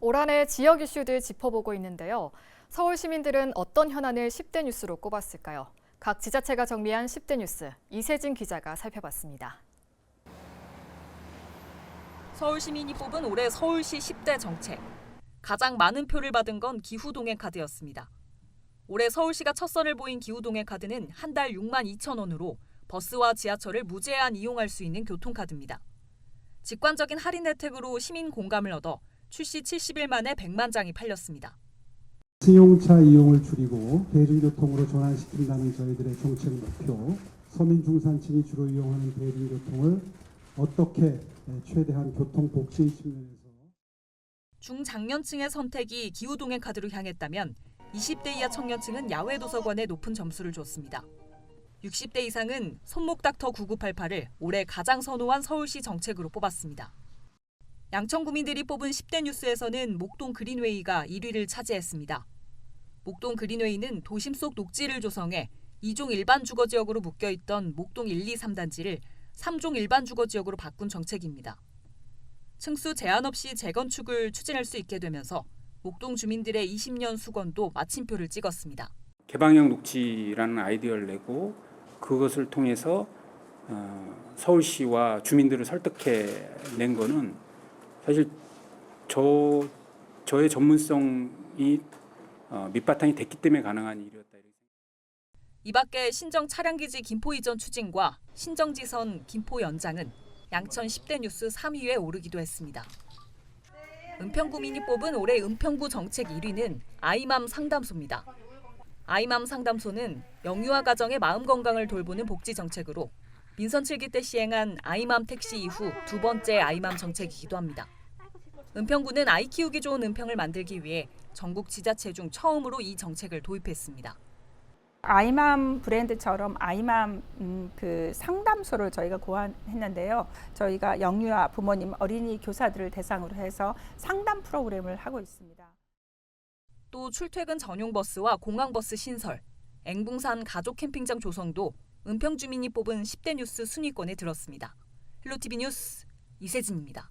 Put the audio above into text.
올 한 해 지역 이슈들 짚어보고 있는데요. 서울 시민들은 어떤 현안을 10대 뉴스로 꼽았을까요? 각 지자체가 정리한 10대 뉴스 이세진 기자가 살펴봤습니다. 서울 시민이 뽑은 올해 서울시 10대 정책. 가장 많은 표를 받은 건 기후동행 카드였습니다. 올해 서울시가 첫 선을 보인 기후동행 카드는 한 달 6만 2천 원으로 버스와 지하철을 무제한 이용할 수 있는 교통카드입니다. 직관적인 할인 혜택으로 시민 공감을 얻어 출시 70일 만에 100만 장이 팔렸습니다. 승용차 이용을 줄이고 대중교통으로 전환시킨다는 저희들의 정책 목표, 서민 중산층이 주로 이용하는 대중교통을 어떻게 최대한 교통 복지 측면에서 중장년층의 선택이 기후동행 카드로 향했다면 20대 이하 청년층은 야외 도서관에 높은 점수를 줬습니다. 60대 이상은 손목 닥터 9988을 올해 가장 선호한 서울시 정책으로 뽑았습니다. 양천 구민들이 뽑은 10대 뉴스에서는 목동 그린웨이가 1위를 차지했습니다. 목동 그린웨이는 도심 속 녹지를 조성해 2종 일반 주거 지역으로 묶여 있던 목동 1, 2, 3단지를 3종 일반 주거 지역으로 바꾼 정책입니다. 층수 제한 없이 재건축을 추진할 수 있게 되면서 목동 주민들의 20년 수건도 마침표를 찍었습니다. 개방형 녹지라는 아이디어를 내고 그것을 통해서 어, 서울시와 주민들을 설득해 낸 거는 사실 저 저의 전문성이 어, 밑바탕이 됐기 때문에 가능한 일이었다. 이 밖에 신정 차량기지 김포 이전 추진과 신정지선 김포 연장은 양천 10대 뉴스 3위에 오르기도 했습니다. 은평구민이 뽑은 올해 은평구 정책 1위는 아이맘 상담소입니다. 아이맘 상담소는 영유아 가정의 마음 건강을 돌보는 복지 정책으로 민선 7기 때 시행한 아이맘 택시 이후 두 번째 아이맘 정책이기도 합니다. 은평구는 아이 키우기 좋은 은평을 만들기 위해 전국 지자체 중 처음으로 이 정책을 도입했습니다. 아이맘 브랜드처럼 아이맘 음, 그 상담소를 저희가 고안했는데요. 저희가 영유아 부모님, 어린이 교사들을 대상으로 해서 상담 프로그램을 하고 있습니다. 또 출퇴근 전용 버스와 공항 버스 신설, 앵붕산 가족 캠핑장 조성도 은평 주민이 뽑은 10대 뉴스 순위권에 들었습니다. 헬로티비 뉴스 이세진입니다.